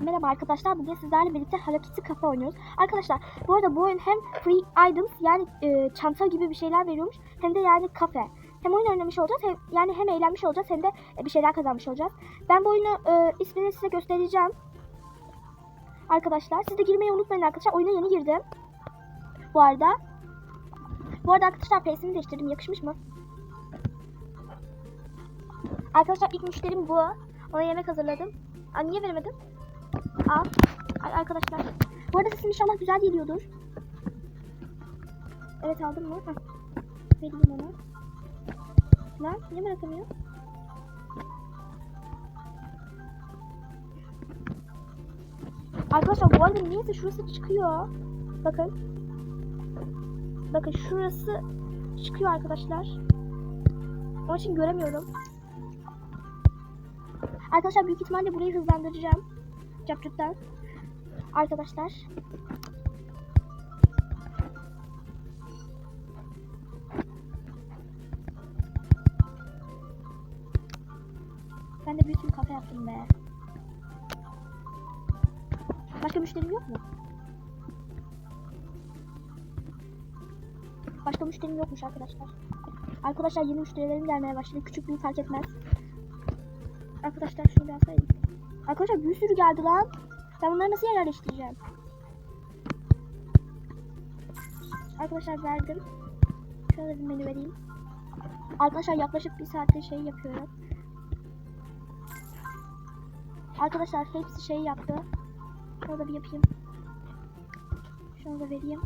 Merhaba arkadaşlar. Bugün sizlerle birlikte Hello Kitty kafe oynuyoruz. Arkadaşlar bu arada bu oyun hem free items yani e, çanta gibi bir şeyler veriyormuş hem de yani kafe. Hem oyun oynamış olacağız hem yani hem eğlenmiş olacağız hem de e, bir şeyler kazanmış olacağız. Ben bu oyunu e, ismini size göstereceğim. Arkadaşlar siz de girmeyi unutmayın arkadaşlar. Oyuna yeni girdim. Bu arada. Bu arada arkadaşlar face'imi değiştirdim. Yakışmış mı? Arkadaşlar ilk müşterim bu. Ona yemek hazırladım. Aa, niye veremedim? Al. Ay, arkadaşlar. Bu arada sesim inşallah güzel geliyordur. Evet aldım mı? Heh. Vereyim ona. Lan niye bırakamıyor? Arkadaşlar bu arada niyeyse şurası çıkıyor. Bakın. Bakın şurası çıkıyor arkadaşlar. Onun için göremiyorum. Arkadaşlar büyük ihtimalle burayı hızlandıracağım. Capcut'tan. Arkadaşlar. Ben de büyük bir kafe yaptım be. Başka müşterim yok mu? Başka müşterim yokmuş arkadaşlar. Arkadaşlar yeni müşterilerim gelmeye başladı. Küçük büyük fark etmez. Arkadaşlar şunu bir alsaydım. Arkadaşlar bir sürü geldi lan. Ben bunları nasıl yerleştireceğim? Arkadaşlar verdim. Şöyle bir menü vereyim. Arkadaşlar yaklaşık bir saatte şey yapıyorum. Arkadaşlar hepsi şey yaptı. Da bir yapayım. Şunu vereyim.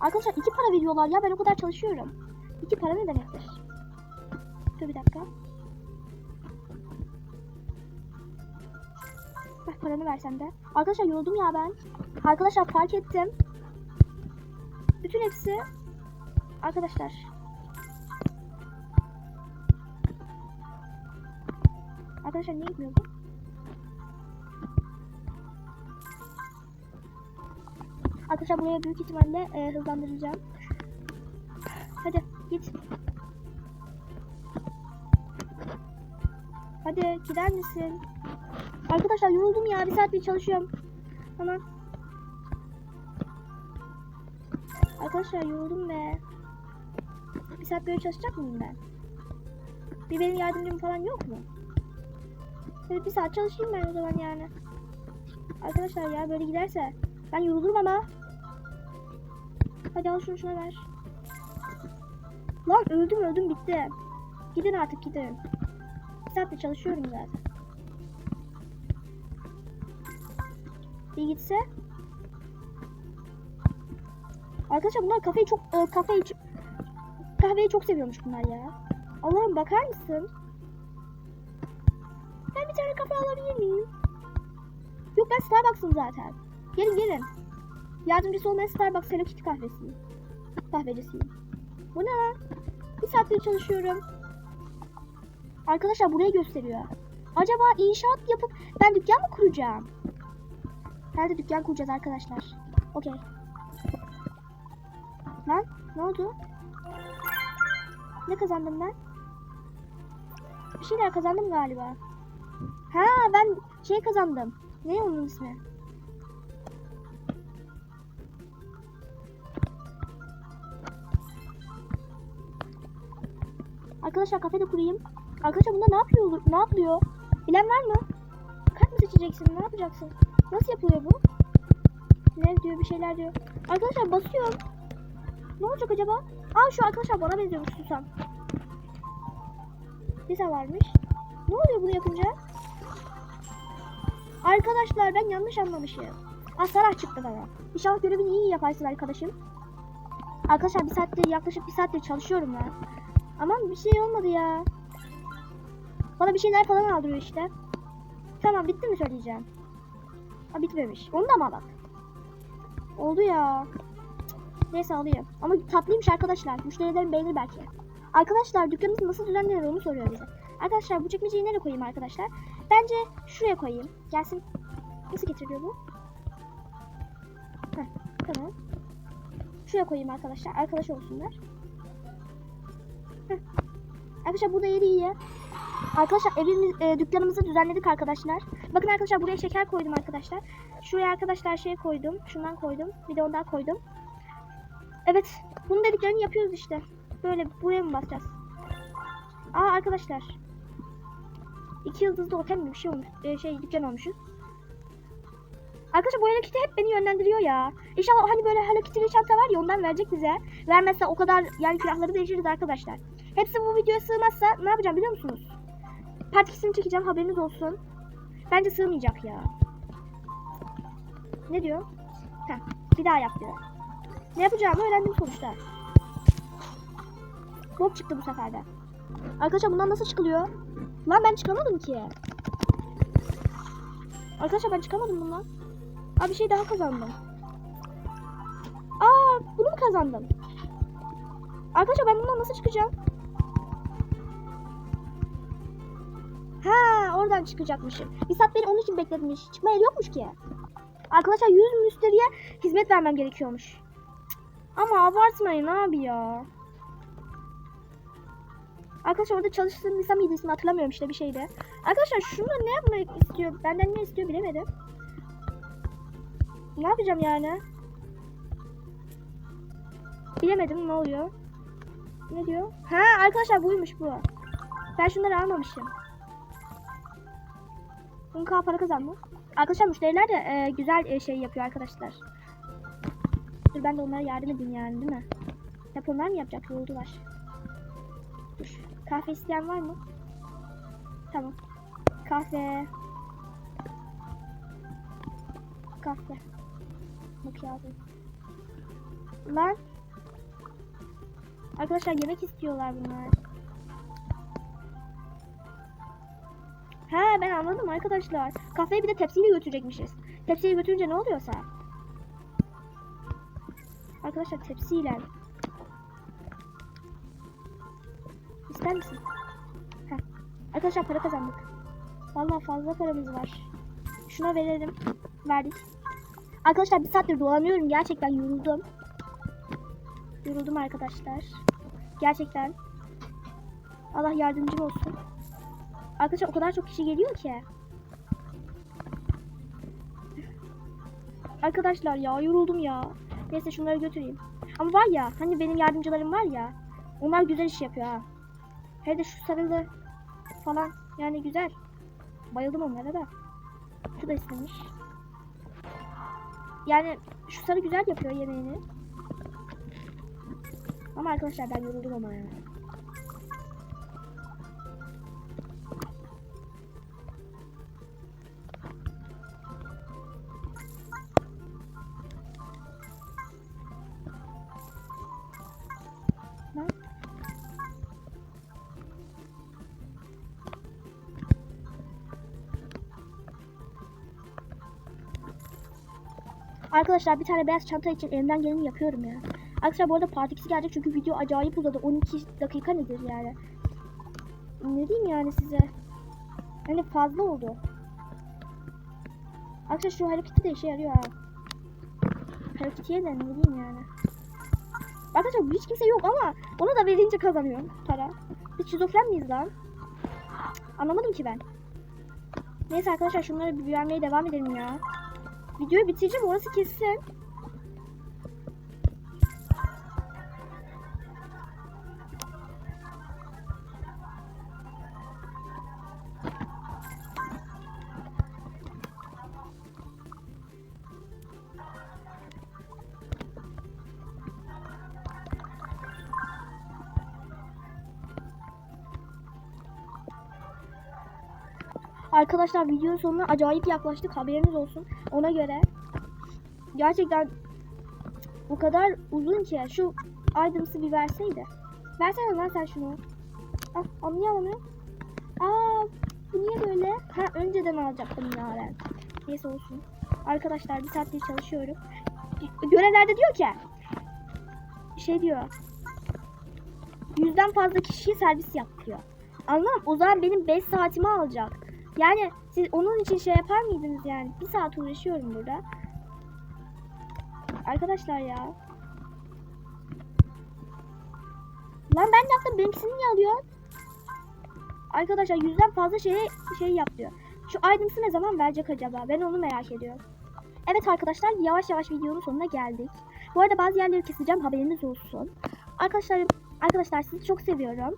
Arkadaşlar iki para veriyorlar ya ben o kadar çalışıyorum. İki para ne demektir? Dur bir dakika. Paranı versen de. Arkadaşlar yoruldum ya ben. Arkadaşlar fark ettim. Bütün hepsi arkadaşlar. Arkadaşlar niye gitmiyor? Arkadaşlar buraya büyük ihtimalle e, hızlandıracağım. Hadi git. Hadi gider misin? Arkadaşlar yoruldum ya. Bir saattir çalışıyorum. Tamam. Arkadaşlar yoruldum be. Bir saat böyle çalışacak mıyım ben? Bir benim yardımcım falan yok mu? Hadi bir saat çalışayım ben o zaman yani. Arkadaşlar ya böyle giderse ben yorulurum ama. Hadi al şunu şuna ver. Lan öldüm öldüm bitti. Gidin artık gidin. Bir saattir çalışıyorum zaten. Bir gitse. Arkadaşlar bunlar kafeyi çok e, kafeyi kahveyi çok seviyormuş bunlar ya. Allah'ım bakar mısın? Ben bir tane kafe alabilir miyim? Yok ben Starbucks'ım zaten. Gelin gelin. Yardımcısı olmayan Starbucks Hello Kitty kahvesiyim. Kahvecisiyim. Bu ne? Bir saattir çalışıyorum. Arkadaşlar burayı gösteriyor. Acaba inşaat yapıp ben dükkan mı kuracağım? Nerede dükkan kuracağız arkadaşlar? Okey. Lan ne oldu? Ne kazandım ben? Bir şeyler kazandım galiba. Ha ben şey kazandım. Ne onun ismi? Arkadaşlar kafede kurayım. Arkadaşlar bunda ne yapıyor? Ne yapılıyor? Bilen var mı? Kart mı seçeceksin? Ne yapacaksın? Nasıl yapılıyor bu? Ne diyor bir şeyler diyor. Arkadaşlar basıyorum. Ne olacak acaba? Aa şu arkadaşlar bana benziyormuş susam. Lisa varmış. Ne oluyor bunu yapınca? Arkadaşlar ben yanlış anlamışım. Aa Sarah çıktı bana. İnşallah görevini iyi yaparsın arkadaşım. Arkadaşlar bir saattir yaklaşık bir saattir çalışıyorum ben. Aman bir şey olmadı ya. Bana bir şeyler falan aldırıyor işte. Tamam bitti mi söyleyeceğim? Ha bitmemiş. Onu da mı bak? Oldu ya. Neyse alayım. Ama tatlıymış arkadaşlar. Müşterilerim beğenir belki. Arkadaşlar dükkanımız nasıl düzenlenir onu soruyor bize. Arkadaşlar bu çekmeceyi nereye koyayım arkadaşlar? Bence şuraya koyayım. Gelsin. Nasıl getiriliyor bu? Heh, tamam. Şuraya koyayım arkadaşlar. Arkadaş olsunlar. Heh. Arkadaşlar burada yeri iyi. Arkadaşlar evimiz, e, dükkanımızı düzenledik arkadaşlar. Bakın arkadaşlar buraya şeker koydum arkadaşlar. Şuraya arkadaşlar şey koydum. Şundan koydum. Bir de ondan koydum. Evet. Bunun dediklerini yapıyoruz işte. Böyle buraya mı basacağız? Aa arkadaşlar. İki yıldızlı otel mi bir şey olmuş. e, şey dükkan olmuşuz. Arkadaşlar bu Hello Kitty hep beni yönlendiriyor ya. İnşallah hani böyle Hello Kitty'li çanta var ya ondan verecek bize. Vermezse o kadar yani külahları değişiriz arkadaşlar. Hepsi bu videoya sığmazsa ne yapacağım biliyor musunuz? Part 2'sini çekeceğim haberiniz olsun. Bence sığmayacak ya. Ne diyor? Heh, bir daha yap diyor. Ne yapacağımı öğrendim sonuçta. Bob çıktı bu sefer de. Arkadaşlar bundan nasıl çıkılıyor? Lan ben çıkamadım ki. Arkadaşlar ben çıkamadım bundan. Aa bir şey daha kazandım. Aa bunu mu kazandım? Arkadaşlar ben bundan nasıl çıkacağım? Ha oradan çıkacakmışım. Bir saat beni onun için bekletmiş. Çıkma yeri yokmuş ki. Arkadaşlar 100 müşteriye hizmet vermem gerekiyormuş. Ama abartmayın abi ya. Arkadaşlar orada çalıştığım mıydı ismi hatırlamıyorum işte bir şeyde. Arkadaşlar şunu ne yapmak istiyor? Benden ne istiyor bilemedim. Ne yapacağım yani? Bilemedim ne oluyor? Ne diyor? Ha arkadaşlar buymuş bu. Ben şunları almamışım. 10k para kazandım. Arkadaşlar müşteriler de e, güzel e, şey yapıyor arkadaşlar. Dur ben de onlara yardım edeyim yani değil mi? Hep onlar mı yapacak? Yoruldular. Dur. Kahve isteyen var mı? Tamam. Kahve. Kahve. Macchiato. Lan. Arkadaşlar yemek istiyorlar bunlar. He ben anladım arkadaşlar. Kahveyi bir de tepsiyle götürecekmişiz. Tepsiyle götürünce ne oluyorsa. Arkadaşlar tepsiyle. İster misin? Heh. Arkadaşlar para kazandık. Vallahi fazla paramız var. Şuna verelim. Verdik. Arkadaşlar bir saattir dolanıyorum. Gerçekten yoruldum. Yoruldum arkadaşlar. Gerçekten. Allah yardımcım olsun. Arkadaşlar o kadar çok kişi geliyor ki. Arkadaşlar ya yoruldum ya. Neyse şunları götüreyim. Ama var ya hani benim yardımcılarım var ya. Onlar güzel iş yapıyor ha. Hele de şu sarılı falan yani güzel. Bayıldım onlara da. Şu da istemiş. Yani şu sarı güzel yapıyor yemeğini. Ama arkadaşlar ben yoruldum ama ya. Arkadaşlar bir tane beyaz çanta için elimden geleni yapıyorum ya. Arkadaşlar bu arada part 2'si gelecek çünkü video acayip uzadı. 12 dakika nedir yani? Ne diyeyim yani size? Hani fazla oldu. Arkadaşlar şu hareketi de işe yarıyor ha. Hareketiye de ne diyeyim yani. Arkadaşlar hiç kimse yok ama onu da verince kazanıyorum para. Biz şizofren miyiz lan? Anlamadım ki ben. Neyse arkadaşlar şunları bir vermeye devam edelim ya. Videoyu bitireceğim orası kesin. Arkadaşlar videonun sonuna acayip yaklaştık haberiniz olsun. Ona göre gerçekten o kadar uzun ki şu items'ı bir verseydi. Versene lan sen şunu. Ah, niye alamıyorum? Aa, bu niye böyle? Ha önceden alacaktım ya ben. Neyse olsun. Arkadaşlar bir saattir çalışıyorum. Görevlerde diyor ki şey diyor. Yüzden fazla kişiyi servis yap diyor. Anlam o zaman benim 5 saatimi alacak. Yani siz onun için şey yapar mıydınız yani? Bir saat uğraşıyorum burada. Arkadaşlar ya. Lan ben de yaptım. Benimkisini niye alıyor? Arkadaşlar yüzden fazla şeye şey yap diyor. Şu aydınsı ne zaman verecek acaba? Ben onu merak ediyorum. Evet arkadaşlar yavaş yavaş videonun sonuna geldik. Bu arada bazı yerleri keseceğim haberiniz olsun. Arkadaşlar arkadaşlar sizi çok seviyorum.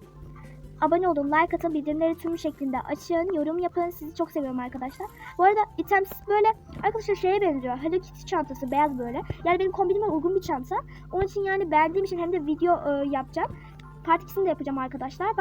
Abone olun, like atın, bildirimleri tüm şeklinde açın, yorum yapın. Sizi çok seviyorum arkadaşlar. Bu arada itemsiz böyle arkadaşlar şeye benziyor. Hello Kitty çantası beyaz böyle. Yani benim kombinime uygun bir çanta. Onun için yani beğendiğim için hem de video e, yapacağım. Part 2'sini de yapacağım arkadaşlar.